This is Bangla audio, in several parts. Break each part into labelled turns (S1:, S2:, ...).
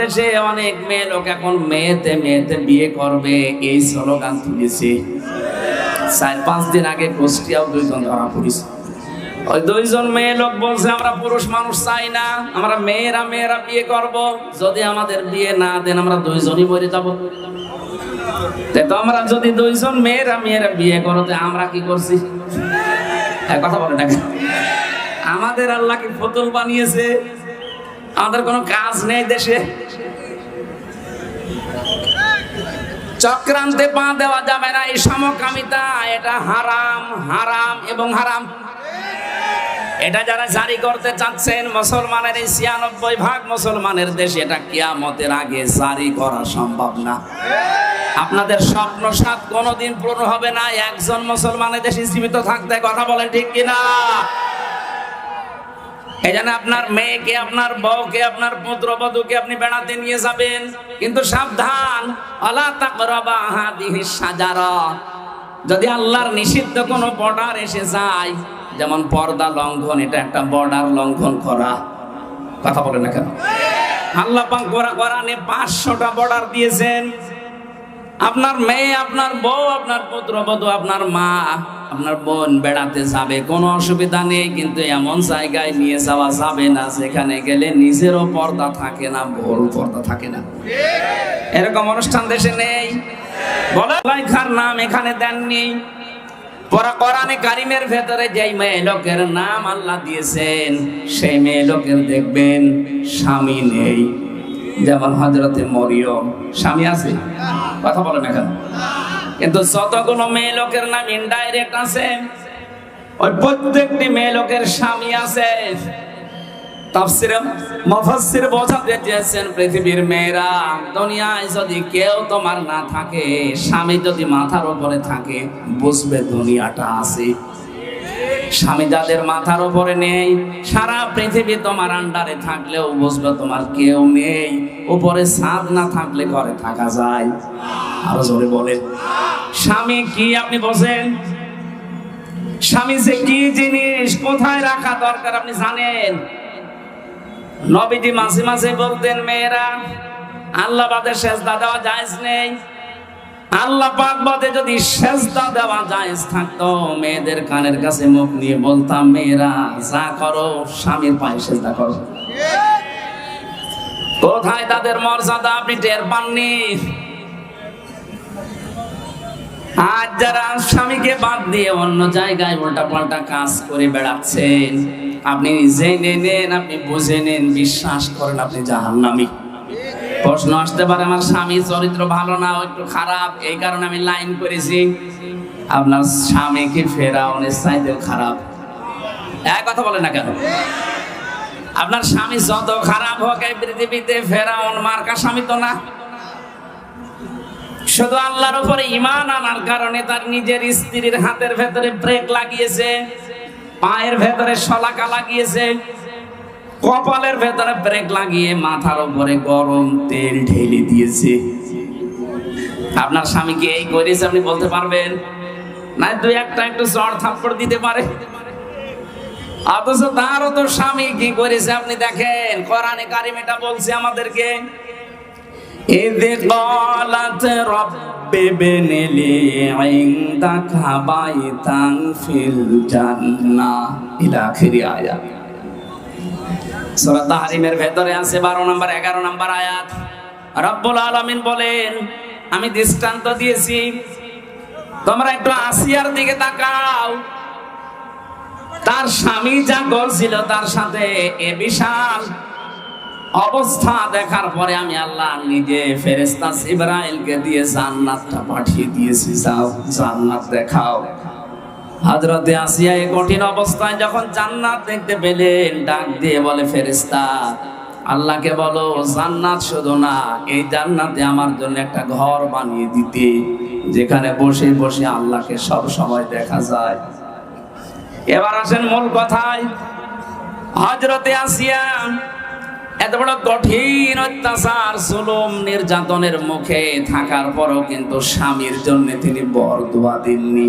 S1: বাংলাদেশে অনেক মেয়ে লোক এখন মেয়েতে মেয়েতে বিয়ে করবে, এই স্লোগান তুলেছে। চার, পাঁচ দিন আগে কুষ্টিয়াও দুইজন ধরা পড়েছে। ওই দুইজন মেয়ে লোক বলছে, আমরা পুরুষ, মানুষ চাই না, আমরা মেয়েরা মেয়েরা বিয়ে করব। যদি আমাদের বিয়ে না দেন, আমরা দুইজনই মরে যাব। তে তো আমরা যদি দুইজন মেয়েরা মেয়েরা বিয়ে করতে আমরা কি করছি? এক কথা বলে না আমাদের আল্লাহ কি ফতুল বানিয়েছে? আমাদের কোনো কাজ নেই দেশে। চক্রান্তে পা দেওয়া যাবে না, এই সমকামিতা, এটা হারাম হারাম এবং হারাম। এটা যারা জারি করতে চাচ্ছেন, মুসলমানের এই ছিয়ানব্বই ভাগ মুসলমানের দেশে, এটা কিয়ামতের আগে জারি করা সম্ভব না। আপনাদের স্বপ্ন সাত কোনোদিন পূর্ণ হবে না, একজন মুসলমানের দেশে জীবিত থাকতে কথা বলেন ঠিক কিনা? এই জন্য আপনার মেয়েকে, আপনার বউকে, আপনার পুত্রবধূকে আপনি বেড়াতে নিয়ে যাবেন। কিন্তু সাবধান, আলা তাকরাবা হাদিহি সাজারা যদি আল্লাহর নিষিদ্ধ কোনো বর্ডার এসে যায়, যেমন পর্দা লঙ্ঘন, এটা একটা বর্ডার লঙ্ঘন করা। কথা বলেন না কেন? আল্লাহ পাক গোরা কোরআনে পাঁচশোটা বর্ডার দিয়েছেন। আপনার মেয়ে, আপনার বউ, আপনার পুত্রবধূ আপনার মা, আপনার বোন বেড়াতে যাবে, কোনো অসুবিধা নেই, কিন্তু এমন জায়গায় নিয়ে যাওয়া যাবে না সেখানে গেলে নিজেরও পর্দা থাকে না বড় পর্দা থাকে না। এরকম অনুষ্ঠান দেশে নেই। বলে লেখার নাম, এখানে দেননি কারিমের ভেতরে যেই মেয়ে লোকের নাম আল্লাহ দিয়েছেন, সেই মেয়ে লোকের দেখবেন স্বামী নেই। যেমন হজরতে মরিয়ম, স্বামী আছে? কথা বলেন এখন। কিন্তু যতগুলো মেয়ে লোকের নাম ইনডাইরেক্ট আছে, ওই প্রত্যেকটি মেয়ে লোকের স্বামী আছে। বোঝাতে পৃথিবীর মেয়েরা, দুনিয়ায় যদি কেউ তোমার না থাকে, স্বামী যদি মাথার উপরে থাকে, বুঝবে দুনিয়াটা আছে। স্বামী যাদের মাথার উপরে নেই, সারা পৃথিবী তোমার আন্ডারে থাকলেও বুঝবে তোমার কেউ নেই। উপরে ছাদ না থাকলে ঘরে থাকা যায়। আরও জোরে বলে স্বামী কি আপনি বসেন স্বামী যে কি জিনিস কোথায় রাখা দরকার আপনি জানেন? নবীজি মাঝে মাঝে বলতেন, মেয়েরা আল্লাহ বাদে সেজদা দেওয়া জায়েজ নেই। আল্লাহ পাক বাদে যদি সেজদা দেওয়া জায়েজ থাকতো, মেয়েদের কানের কাছে মুখ নিয়ে বলতাম, মেয়েরা, যা করো, স্বামীর পায়ে সেজদা করো। কোথায় তাদের মর্যাদা? আপনি টের পাননি? আজ যারা স্বামীকে বাদ দিয়ে অন্য জায়গায় উল্টা পাল্টা কাজ করে বেড়াচ্ছেন, আপনি জেনে নেন, আপনি বুঝে নেন, বিশ্বাস করেন, আপনি জাহান্নামী। প্রশ্ন আসতে পারে, আমার স্বামী চরিত্র ভালো না একটু খারাপ? এই কারণে আমি লাইন করেছি। আপনার স্বামী কি ফেরাউনের চাইতেও খারাপ? এক কথা বলে না কেন? আপনার স্বামী যত খারাপ হোক এই পৃথিবীতে ফেরাউন মার্কা স্বামী তো না। শুধু আল্লাহর উপরে ইমান আনার কারণে তার নিজের স্ত্রীর হাতের ভেতরে ব্রেক লাগিয়েছে পায়ের ভেতরে শলাকা লাগিয়েছে। কপালের ভেতরে ব্রেক লাগিয়ে মাথার উপরে গরম তেল ঢেলে দিয়েছে। আপনার স্বামীকে এই করেছে আপনি বলতে পারবেন? না দুই একটা একটু জ্বর থাপ্পড় দিতে পারে। অথচ তারও তো স্বামী কি করেছে আপনি দেখেন, কোরআনে কারিম এটা বলছে আমাদেরকে। এদে গলাত রব্বে বেনেলে আইন্দা খাবাই তাং ফিল জান্না ইলাখিরি আয়াত। সূরা তাহরিমের ভেতরে আছে 12 নম্বর 11 নম্বর আয়াত। রব্বুল আলামিন বলেন, আমি দৃষ্টান্ত দিয়েছি। তোমরা একটু আসিয়ার দিকে তাকাও। তার স্বামী যা করছিল তার সাথে এ বিশাল অবস্থা দেখার পরে আমি আল্লাহ নিজে ফেরেস্তা ইব্রাহিমকে দিয়ে জান্নাতটা পাঠিয়ে দিয়েছি। যাও, জান্নাত দেখাও। হাজরতে আসিয়া এই কঠিন অবস্থায় যখন জান্নাত দেখতে পেলেন, ডাক দিয়ে বলে ফেরেস্তা আল্লাহকে বলো, জান্নাত শুধু না, এই জান্নাতে আমার জন্য একটা ঘর বানিয়ে দিতে, যেখানে বসে বসে আল্লাহকে সব সময় দেখা যায়। এবার আসেন মূল কথায়। হজরতে আসিয়া এত বড় কঠিন অত্যাচার, জুলুম, নির্যাতনের মুখে থাকার পরও কিন্তু স্বামীর জন্য তিনি বর দোয়া দেননি।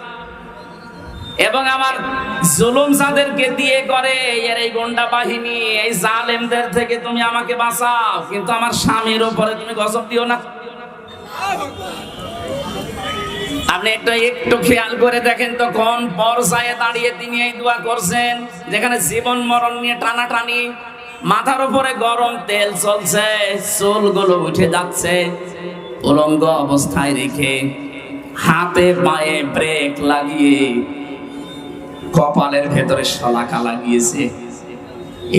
S1: এবং আমার জুলুম যাদেরকে দিয়ে করে, এর এই গন্ডা বাহিনী, এই জালেমদের থেকে তুমি আমাকে বাঁচাও। কিন্তু আমার স্বামীর উপরে তুমি গজব দিও না। আপনি একটু একটু খেয়াল করে দেখেন তো কোন পর্যায়ে দাঁড়িয়ে তিনি এই দোয়া করছেন, যেখানে জীবন মরণ নিয়ে টানাটানি, মাথার উপরে গরম তেল চলছে, চুলগুলো উঠে যাচ্ছে, উলঙ্গ অবস্থায় রেখে হাতে পায়ে ব্রেক লাগিয়ে কপালের ভেতরে শলাকা লাগিয়েছে।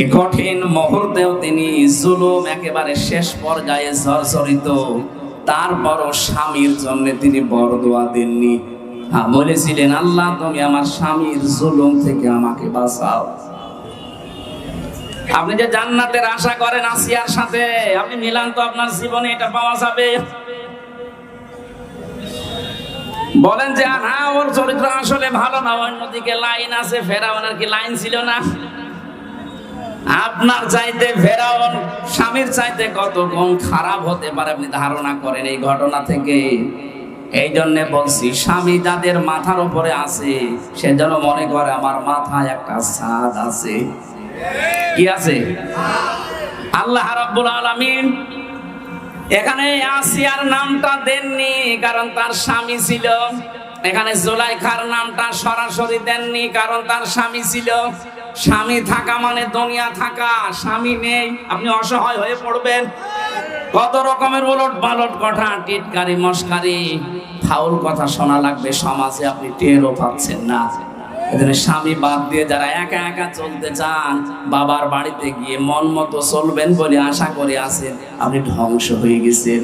S1: এ কঠিন মুহূর্তেও তিনি জুলুম একেবারে শেষ পর্যায়ে জর্জরিত। তারপরও স্বামীর জন্য তিনি বড় দোয়া দেননি বলেছিলেন, আল্লাহ, তুমি আমার স্বামীর জুলুম থেকে আমাকে বাঁচাও। আপনি যে জান্নাতের আশা করেন আসিয়ার সাথে, আপনি মিলান তো আপনার জীবনে এটা পাওয়া যাবে। বলেন যে হ্যাঁ ওর চরিত্র আসলে ভালো না। অন্যদিকে লাইন আছে, ফেরাউনের কি লাইন ছিল না? আপনার চাইতে ফেরাউন স্বামীর চাইতে কত গুণ খারাপ হতে পারে আপনি ধারণা করেন এই ঘটনা থেকে? এই জন্য বলছি, স্বামী যাদের মাথার উপরে আছে, সে যেন মনে করে, আমার মাথায় একটা ছাদ আছে। কি আছে? আল্লাহ রাব্বুল আলামিন এখানে আসিয়ার নামটা দেননি, কারণ তার স্বামী ছিল। এখানে জোলাইখার নামটা সরাসরি দেননি, কারণ তার স্বামী ছিল। স্বামী থাকা মানে দুনিয়া থাকা, স্বামী নেই, আপনি অসহায় হয়ে পড়বেন। কত রকমের উলট পালট কথা, টিটকারি মস্কারি ফাউল কথা শোনা লাগবে, সমাজে আপনি টেরও পাচ্ছেন না। এখানে স্বামী বাদ দিয়ে যারা একা একা চলতে চান, বাবার বাড়িতে গিয়ে মন মতো চলবেন বলে আশা করে আছেন, আপনি ধ্বংস হয়ে গেছেন।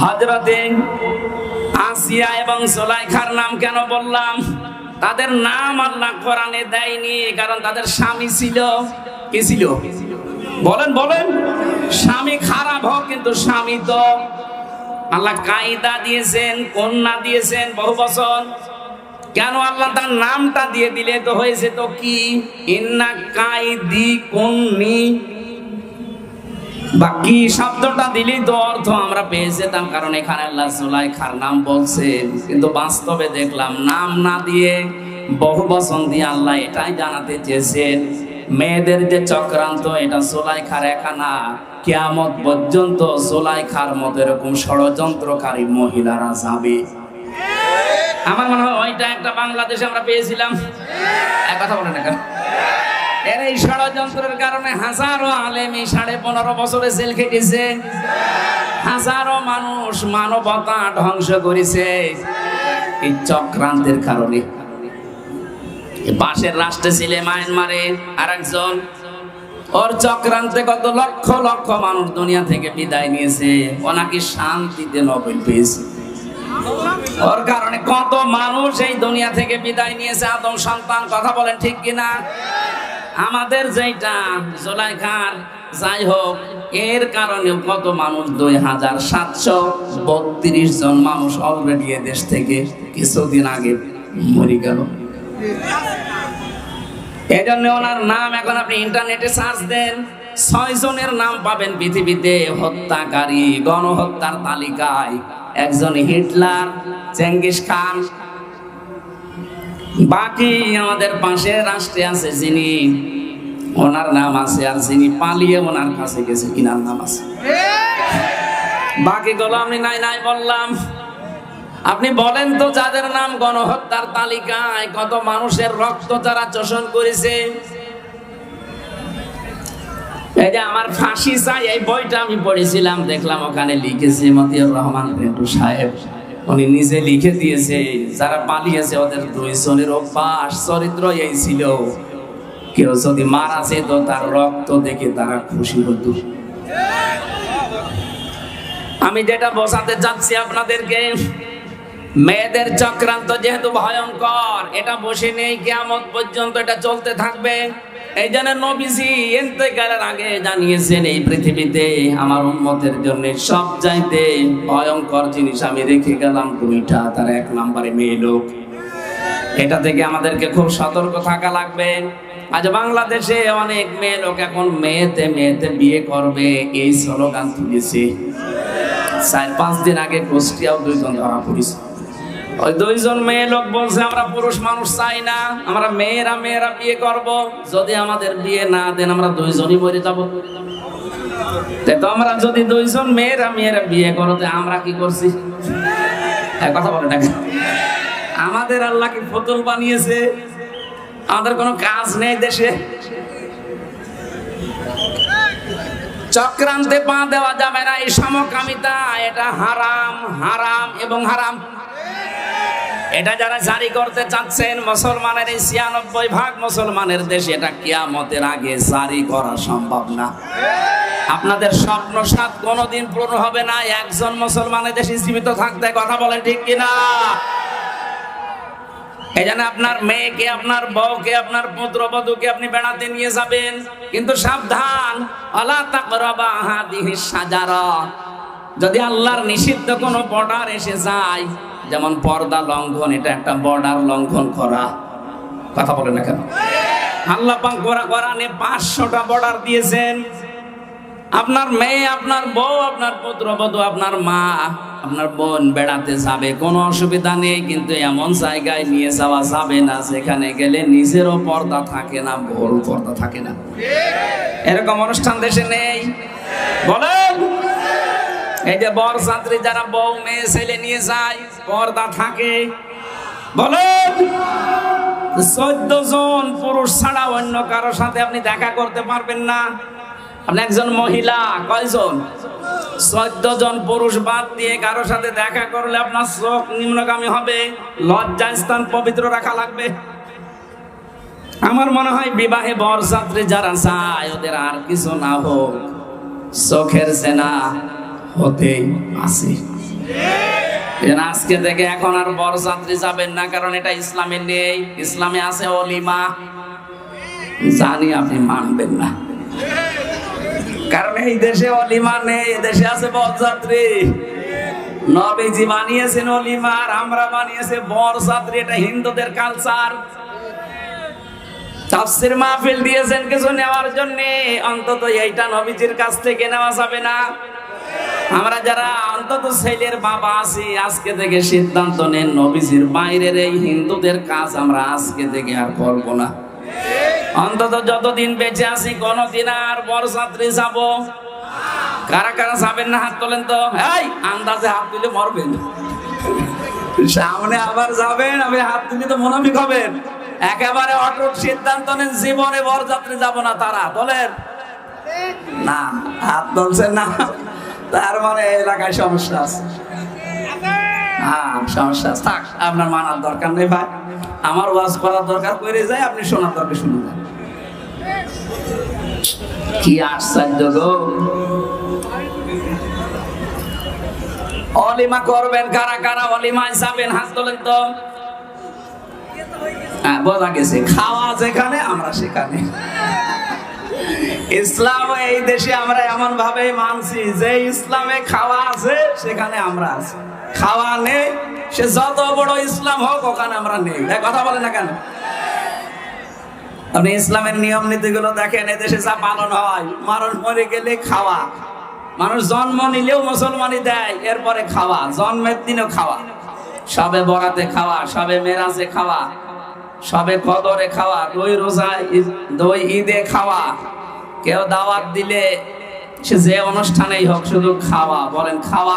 S1: হজরতে আসিয়া এবং সোলাইখার নাম কেন বললাম? তাদের নাম আল্লাহ কোরআনে দেয়নি, কারণ তাদের স্বামী ছিল। কি ছিল? বলেন বলেন। স্বামী খারাপ হোক, কিন্তু স্বামী তো। আল্লাহ কায়দা দিয়েছেন, কন্যা দিয়েছেন বহু বছর। কেন আল্লাহ তার নামটা দিয়ে দিলে তো হয়েছে তো কি? বাকি শব্দটা দিলেই তো অর্থ আমরা পেয়ে যেতাম, কারণ এখানে আল্লাহ জুলাইখার নাম বলছেন কিন্তু বাস্তবে দেখলাম, নাম না দিয়ে বহু বচন দিয়ে আল্লাহ এটাই জানাতে চেয়েছেন। মেয়েদের যে চক্রান্ত, এটা জোলাইখার একা না। কেয়ামত পর্যন্ত জোলাইখার মতো এরকম ষড়যন্ত্রকারী মহিলারা যাবে। আমার মনে হয় ওইটা একটা বাংলাদেশে আমরা পেয়েছিলাম। এক কথা বলে না কেন? এর এই ষড়যন্ত্রের কারণে হাজারো আলেম এই সাড়ে পনেরো বছরে জেল খেটেছে। হাজারো মানুষ মানবতা ধ্বংস করেছে। এই চক্রান্তের কারণে। পাশের রাষ্ট্রে ছিল মায়ানমারে আর একজন ওর চক্রান্তে কত লক্ষ লক্ষ মানুষ দুনিয়া থেকে বিদায় নিয়েছে। ও নাকি শান্তিতে নোবেল পেয়েছে। ওর কারণে কত মানুষ এই দুনিয়া থেকে বিদায় নিয়েছে, আদম সন্তান, কথা বলেন ঠিক কিনা? আমাদের যেটা জোলাইখার, যাই হোক, এর কারণে কত মানুষ দুই হাজার সাতশো বত্রিশ জন মানুষ অলরেডি দেশ থেকে কিছুদিন আগে মরে গেল। এই জন্য ওনার নাম এখন আপনি ইন্টারনেটে সার্চ দেন, ছয় জনের নাম পাবেন পৃথিবীতে হত্যাকারী, গণহত্যার তালিকায়। একজন হিটলার, চেঙ্গিস খান। বাকি আমাদের পাশে রাষ্ট্রে আছে যিনি, ওনার নাম আছে আর যিনি পালিয়ে ওনার কাছে গেছে, কিনার নাম আছে। বাকি গুলো আমি নাই নাই বললাম। আপনি বলেন তো যাদের নাম গণহত্যার তালিকায় কত মানুষের রক্ত যারা চোষণ করেছে? এই যে আমার ফাঁসি চাই, এই বইটা আমি পড়েছিলাম, দেখলাম ওখানে লিখেছে মতিউর রহমান রেন্টু সাহেব। উনি নিজে লিখে দিয়েছে, যারা পালিয়েছে ওদের দুইজনের অভ্যাস, চরিত্র এই ছিল। কেউ যদি মারা যেত, তার রক্ত দেখে তারা খুশি হতো। আমি যেটা বসাতে চাচ্ছি আপনাদেরকে মেয়েদের চক্রান্ত যেহেতু ভয়ঙ্কর, এটা বসে নেই কেমন পর্যন্ত এটা চলতে থাকবে। এই জন্য নবীজি এতেকালের আগে জানিয়েছেন, এই পৃথিবীতে আমার উন্মতের জন্য সব চাইতে ভয়ঙ্কর জিনিস আমি রেখে গেলাম দুইটা, তার এক নম্বরে মেয়ে লোক। এটা থেকে আমাদেরকে খুব সতর্ক থাকা লাগবে। আজ বাংলাদেশে অনেক মেয়ে লোক এখন মেয়েতে মেয়েতে বিয়ে করবে, এই স্লোগান তুলেছে। চার পাঁচ দিন আগে কুষ্টিয়াও দুইজন ধরা পড়েছে। ওই দুইজন মেয়ে লোক বলছে, আমরা পুরুষ মানুষ চাই না, আমরা মেয়েরা মেয়েরা বিয়ে করব। যদি আমাদের বিয়ে না দেন, আমরা দুইজনই মরে যাব। তাই তো আমরা যদি দুইজন মেয়েরা মেয়েরা বিয়ে করতে আমরা কি করছি? কথা বলে না আমাদের আল্লাহ কি ফতুল বানিয়েছে? আমাদের কোনো কাজ নেই দেশে। চক্রান্তে পা দেওয়া যাবে না, এই সমকামিতা, এটা হারাম হারাম এবং হারাম। এটা যারা জারি করতে চাচ্ছেন, মুসলমানের এই ছিয়ানব্বই ভাগ মুসলমানের দেশে, এটা কিয়ামতের আগে জারি করা সম্ভব না। আপনাদের স্বপ্ন সাত কোনোদিন পূর্ণ হবে না, একজন মুসলমানের দেশে জীবিত থাকতে কথা বলেন ঠিক কিনা? এই জন্য আপনার মেয়েকে আপনার বউকে আপনার পুত্রবধূকে আপনি বেড়াতে নিয়ে যাবেন? কিন্তু সাবধান, আলা তাকরাবা হাদিহি সাজারা যদি আল্লাহর নিষিদ্ধ কোনো বর্ডার এসে যায় যেমন পর্দা লঙ্ঘন, এটা একটা বর্ডার লঙ্ঘন করা। কথা বলে না কেন? আল্লাহ পাক গোরা কোরআনে পাঁচশোটা বর্ডার দিয়েছেন। আপনার মেয়ে, আপনার বউ, আপনার পুত্রবধূ আপনার মা, আপনার বোন বেড়াতে যাবে, কোনো অসুবিধা নেই, কিন্তু এমন জায়গায় নিয়ে যাওয়া যাবে না সেখানে গেলে নিজেরও পর্দা থাকে না বড় পর্দা থাকে না। এরকম অনুষ্ঠান দেশে নেই। বলেন! এই যে বর ছাত্রী যারা বউ মেয়ে ছেলে নিয়ে যায়, পর্দা থাকে, বলেন, চোদ্দ জন পুরুষ ছাড়া অন্য কারোর সাথে আপনি দেখা করতে পারবেন না। আপনি একজন মহিলা, কয়জন? চোদ্দ জন পুরুষ বাদ দিয়ে কারোর সাথে দেখা করলে আপনার চোখ নিম্নগামী হবে, লজ্জা স্থান পবিত্র রাখা লাগবে। আমার মনে হয় বিবাহে বর বরযাত্রী যারা চায় ওদের আর কিছু না হোক, চোখের সেনা হতেই আছে। আজকে থেকে এখন আর বরযাত্রী যাবেন না, কারণ এটা ইসলামে নেই। ইসলামে আছে অলিমা। জানি আপনি মানবেন না। কারণ এই দেশে অলিমা নেই দেশে আছে বরযাত্রী। নবীজি বানিয়েছেন অলিমা, আর আমরা বানিয়েছে বরযাত্রী, এটা হিন্দুদের কালচার তাফসির মাহফিল দিয়েছেন কিছু নেওয়ার জন্য। অন্তত এইটা নবীজির কাছ থেকে নেওয়া যাবে না। আমরা যারা অন্তত ছেলের বাবা আছি, আজকে থেকে সিদ্ধান্ত নেন নবীজির বাইরের এই হিন্দুদের কাজ আমরা আজকে থেকে আর করব না। অন্তত যতদিন বেঁচে আছি, কোনদিন আর বরযাত্রী যাব। কারা কারা যাবেন না হাত তোলেন তো? এই, আন্দাজে হাত তুলে মরবেন। সামনে আবার যাবেন, আমি হাত তুলে তো মনামিক হবেন একেবারে অটুট সিদ্ধান্ত নেন, জীবনে বরযাত্রী যাব না তারা, তোলেন। না, হাত তুলছেন না। তার মানে এলাকায় সমস্যা আছে। হ্যাঁ সমস্যা। থাক, আপনার মানার দরকার নেই ভাই। আমার ওয়াজ করার দরকার করে যায়, আপনি শোনার দরকার শুনে যান। কি আশ্চর্য গো। অলিমা করবেন, কারা কারা অলিমায় যাবেন হাত তোলেন তো। হ্যাঁ বোঝা গেছে, খাওয়া যেখানে, আমরা সেখানে। ইসলাম এই দেশে আমরা এমন ভাবে মানছি, যে ইসলামে খাওয়া আছে, সেখানে আমরা আছি। খাওয়া নেই, সে যত বড় ইসলাম হোক, ওখানে আমরা নেই। কথা বলে না কেন? আপনি ইসলামের নিয়ম নীতিগুলো দেখেন এদেশে যা পালন হয় মানুষ মরে গেলে খাওয়া। মানুষ জন্ম নিলেও মুসলমানই দেয়, এরপরে খাওয়া। জন্মের দিনও খাওয়া। সবে বরাতে খাওয়া, সবে মেরাজে খাওয়া, সবে কদরে খাওয়া, দই রোজা দই ঈদে খাওয়া। কেউ দাওয়াত দিলে সে যে অনুষ্ঠানেই হোক শুধু খাওয়া বলেন খাওয়া